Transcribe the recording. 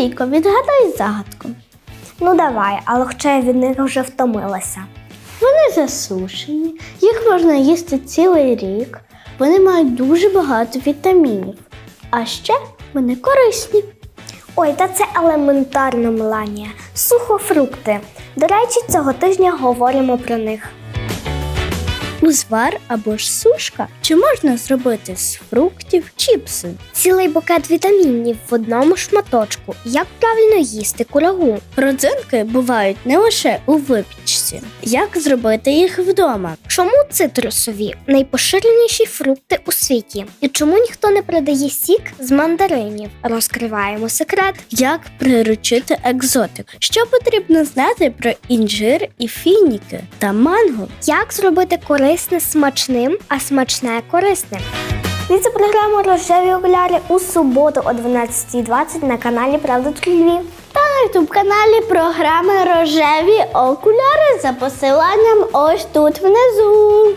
Софійко, відгадай загадку. Ну давай, але хоча я від них вже втомилася. Вони засушені, їх можна їсти цілий рік. Вони мають дуже багато вітамінів. А ще вони корисні. Ой, та це елементарно, Меланія. Сухофрукти. До речі, цього тижня говоримо про них. Узвар або ж сушка. Чи можна зробити з фруктів чіпси? Цілий букет вітамінів в одному шматочку. Як правильно їсти курагу? Родзинки бувають не лише у випічці. Як зробити їх вдома? Чому цитрусові найпоширеніші фрукти у світі? І чому ніхто не продає сік з мандаринів? Розкриваємо секрет. Як приручити екзотик? Що потрібно знати про інжир і фініки та манго? Як зробити корисне смачним, а смачне корисним? Дивіться програму Рожеві окуляри у суботу о 12.20 на каналі Правда Львів. На ютуб каналі програми Рожеві окуляри за посиланням ось тут внизу.